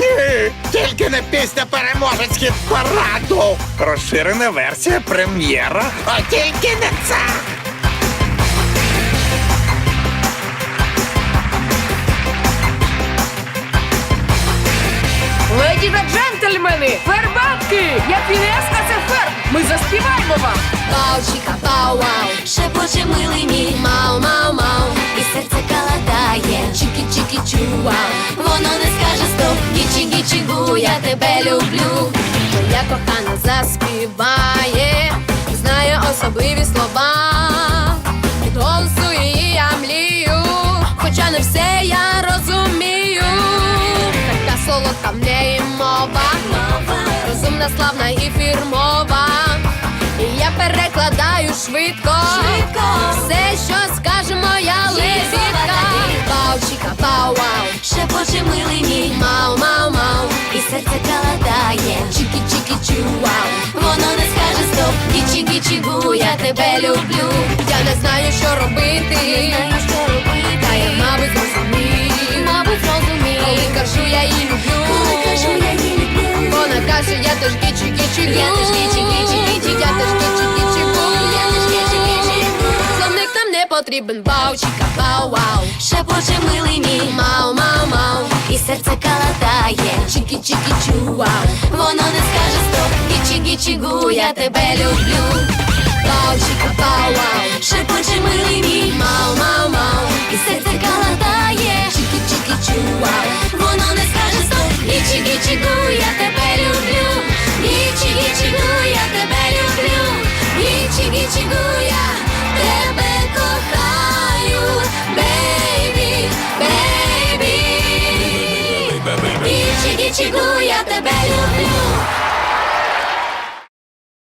Ні, тільки не пісня переможець хіт параду. Розширена версія прем'єра, а тільки не це. Леді та джентльмени, фербатки! Я Фінес, а це ферб! Ми заспіваємо вам! Пау-чіка, пау-вау, шепоче милий мій Мау-мау-мау, і серце тебе люблю. Моя кохана заспіває Знає особливі слова. Від голосу її я млію Хоча не все я розумію. Така солодка в неї мова Розумна, славна і фірмова. І я перекладаю швидко, все, серце калатає. Чікі-чікі-чу-вау Воно не скаже стоп, гічі-гічі-гу Я тебе люблю, я не знаю, що робити. Та я, мабуть, зрозумів. Мабуть, зрозумів. Коли кажу, я її люблю. Вона каже, я теж гічі гічі Я теж гічі гічі гічі Я теж гічі гічі Я теж гічі гічі Словник не потрібен Бау, чіка, бау, вау Шепоче милий мій. Мау, мау, мау І серце калатає. Чікі, чікі, чуа Воно не скаже стоп Гічі, гічі, гу Я тебе люблю. Пау, чіка, пау, вау Шепоче милий мій. Мау, мау, мау. І серце калатає. Чікі, чікі, чуа Воно не скаже стоп Гічі, гічі, гу Я тебе люблю бейбі Гічі, гічі, гу Я тебе люблю